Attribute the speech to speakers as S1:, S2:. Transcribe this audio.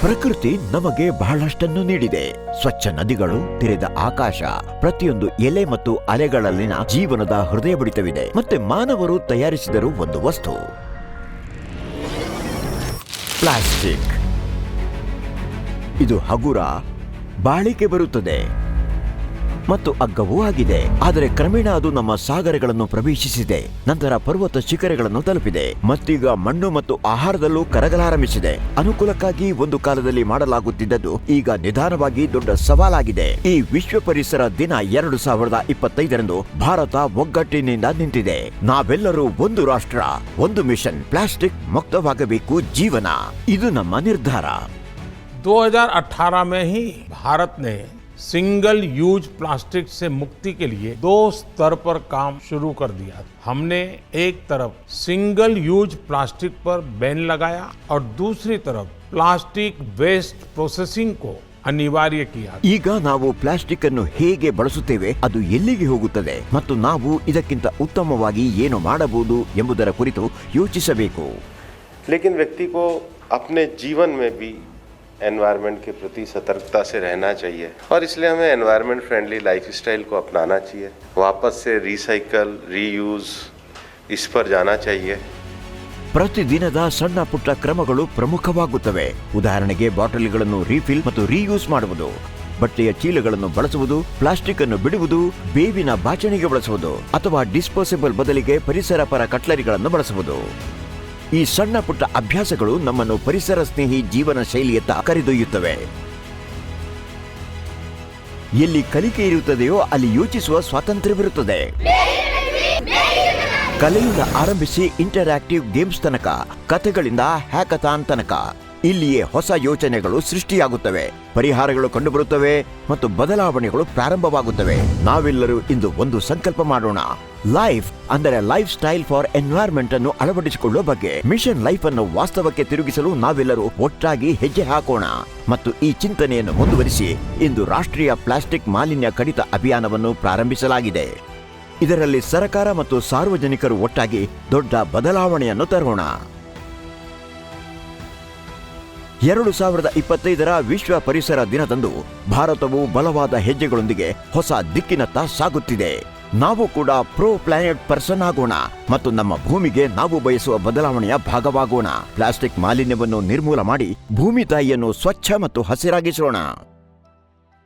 S1: ಪ್ರಕೃತಿ ನಮಗೆ ಬಹಳಷ್ಟನ್ನು ನೀಡಿದೆ. ಸ್ವಚ್ಛ ನದಿಗಳು, ತೆರೆದ ಆಕಾಶ, ಪ್ರತಿಯೊಂದು ಎಲೆ ಮತ್ತು ಅಲೆಗಳಲ್ಲಿನ ಜೀವನದ ಹೃದಯ ಬಡಿತವಿದೆ. ಮತ್ತೆ ಮಾನವರು ತಯಾರಿಸಿದರು ಒಂದು ವಸ್ತು. ಪ್ಲಾಸ್ಟಿಕ್. ಇದು ಹಗುರ, ಬಾಳಿಕೆ ಬರುತ್ತದೆ. ಮತ್ತು ಅಗ್ಗವೂ ಆಗಿದೆ ಆದರೆ ಕ್ರಮೇಣ ಅದು ನಮ್ಮ ಸಾಗರಗಳನ್ನು ಪ್ರವೇಶಿಸಿದೆ ನಂತರ ಪರ್ವತ ಶಿಖರಗಳನ್ನು ತಲುಪಿದೆ ಮತ್ತೀಗ ಮಣ್ಣು ಮತ್ತು ಆಹಾರದಲ್ಲೂ ಕರಗಲಾರಂಭಿಸಿದೆ ಅನುಕೂಲಕ್ಕಾಗಿ ಒಂದು ಕಾಲದಲ್ಲಿ ಮಾಡಲಾಗುತ್ತಿದ್ದದ್ದು ಈಗ ನಿಧಾನವಾಗಿ ದೊಡ್ಡ ಸವಾಲಾಗಿದೆ ಈ ವಿಶ್ವ ಪರಿಸರ ದಿನ ಎರಡು ಸಾವಿರದ ಇಪ್ಪತ್ತೈದರಂದು ಭಾರತ ಒಗ್ಗಟ್ಟಿನಿಂದ ನಿಂತಿದೆ ನಾವೆಲ್ಲರೂ ಒಂದು ರಾಷ್ಟ್ರ ಒಂದು ಮಿಷನ್ ಪ್ಲಾಸ್ಟಿಕ್ ಮುಕ್ತವಾಗಬೇಕು ಜೀವನ ಇದು ನಮ್ಮ ನಿರ್ಧಾರ
S2: 2018 में ही भारत ने सिंगल यूज प्लास्टिक से मुक्ति के लिए दो स्तर पर काम शुरू कर दिया हमने एक तरफ सिंगल यूज प्लास्टिक पर बैन लगाया और दूसरी तरफ प्लास्टिक वेस्ट प्रोसेसिंग को अनिवार्य किया
S1: ಈಗ ನಾವು ಪ್ಲಾಸ್ಟಿಕ್ ಅನ್ನು ಹೇಗೆ ಬಳಸುತ್ತೇವೆ ಅದು ಎಲ್ಲಿಗೆ ಹೋಗುತ್ತದೆ ಮತ್ತು ನಾವು ಇದಕ್ಕಿಂತ ಉತ್ತಮವಾಗಿ ಏನು ಮಾಡಬಹುದು ಎಂಬುದರ ಕುರಿತು ಯೋಚಿಸಬೇಕು
S3: लेकिन व्यक्ति को अपने जीवन में भी एनवायरनमेंट के प्रति सतर्कता से रहना चाहिए और इसलिए हमें एनवायरनमेंट फ्रेंडली लाइफस्टाइल को अपनाना चाहिए वापस से रिसाइकल रीयूज इस पर जाना चाहिए
S1: ಪ್ರತಿದಿನದ ಸಣ್ಣ ಪುಟ್ಟ ಕ್ರಮಗಳು ಪ್ರಮುಖವಾಗುತ್ತವೆ ಉದಾಹರಣೆಗೆ ಬಾಟಲಿಗಳನ್ನು ರೀಫಿಲ್ ಮತ್ತು ರೀಯೂಸ್ ಮಾಡುವುದು ಬಟ್ಟೆಯ ಚೀಲಗಳನ್ನು ಬಳಸುವುದು ಪ್ಲಾಸ್ಟಿಕ್ ಅನ್ನು ಬಿಡುವುದು ಬೇವಿನ ಬಾಚಣಿಗೆ ಬಳಸುವುದು ಅಥವಾ ಡಿಸ್ಪೋಸಬಲ್ ಬದಲಿಗೆ ಪರಿಸರ ಪರ ಕಟ್ಲರಿಗಳನ್ನು ಬಳಸುವುದು ಈ ಸಣ್ಣ ಪುಟ್ಟ ಅಭ್ಯಾಸಗಳು ನಮ್ಮನ್ನು ಪರಿಸರ ಸ್ನೇಹಿ ಜೀವನ ಶೈಲಿಯತ್ತ ಕರೆದೊಯ್ಯುತ್ತವೆ. ಎಲ್ಲಿ ಕಲಿಕೆ ಇರುತ್ತದೆಯೋ ಅಲ್ಲಿ ಯೋಚಿಸುವ ಸ್ವಾತಂತ್ರ್ಯವಿರುತ್ತದೆ. ಕಲೆಯಿಂದ ಆರಂಭಿಸಿ ಇಂಟರಾಕ್ಟಿವ್ ಗೇಮ್ಸ್ ತನಕ, ಕಥೆಗಳಿಂದ ಹ್ಯಾಕಥಾನ್ ತನಕ ಇಲ್ಲಿಯೇ ಹೊಸ ಯೋಚನೆಗಳು ಸೃಷ್ಟಿಯಾಗುತ್ತವೆ. ಪರಿಹಾರಗಳು ಕಂಡುಬರುತ್ತವೆ ಮತ್ತು ಬದಲಾವಣೆಗಳು ಪ್ರಾರಂಭವಾಗುತ್ತವೆ. ನಾವೆಲ್ಲರೂ ಇಂದು ಒಂದು ಸಂಕಲ್ಪ ಮಾಡೋಣ. ಲೈಫ್ ಅಂದರೆ ಲೈಫ್ ಸ್ಟೈಲ್ ಫಾರ್ ಎನ್ವೈರ್ಮೆಂಟ್ ಅನ್ನು ಅಳವಡಿಸಿಕೊಳ್ಳುವ ಬಗ್ಗೆ. ಮಿಷನ್ ಲೈಫ್ ಅನ್ನು ವಾಸ್ತವಕ್ಕೆ ತಿರುಗಿಸಲು ನಾವೆಲ್ಲರೂ ಒಟ್ಟಾಗಿ ಹೆಜ್ಜೆ ಹಾಕೋಣ. ಮತ್ತು ಈ ಚಿಂತನೆಯನ್ನು ಮುಂದುವರಿಸಿ ಇಂದು ರಾಷ್ಟ್ರೀಯ ಪ್ಲಾಸ್ಟಿಕ್ ಮಾಲಿನ್ಯ ಕಡಿತ ಅಭಿಯಾನವನ್ನು ಪ್ರಾರಂಭಿಸಲಾಗಿದೆ. ಇದರಲ್ಲಿ ಸರ್ಕಾರ ಮತ್ತು ಸಾರ್ವಜನಿಕರು ಒಟ್ಟಾಗಿ ದೊಡ್ಡ ಬದಲಾವಣೆಯನ್ನು ತರೋಣ. ಎರಡು ಸಾವಿರದ ಇಪ್ಪತ್ತೈದರ ವಿಶ್ವ ಪರಿಸರ ದಿನದಂದು ಭಾರತವು ಬಲವಾದ ಹೆಜ್ಜೆಗಳೊಂದಿಗೆ ಹೊಸ ದಿಕ್ಕಿನತ್ತ ಸಾಗುತ್ತಿದೆ. ನಾವು ಕೂಡ ಪ್ರೋ ಪ್ಲಾನೆಟ್ ಪರ್ಸನ್ ಆಗೋಣ ಮತ್ತು ನಮ್ಮ ಭೂಮಿಗೆ ನಾವು ಬಯಸುವ ಬದಲಾವಣೆಯ ಭಾಗವಾಗೋಣ. ಪ್ಲಾಸ್ಟಿಕ್ ಮಾಲಿನ್ಯವನ್ನು ನಿರ್ಮೂಲ ಮಾಡಿ ಭೂಮಿ ತಾಯಿಯನ್ನು ಸ್ವಚ್ಛ ಮತ್ತು ಹಸಿರಾಗಿಸೋಣ.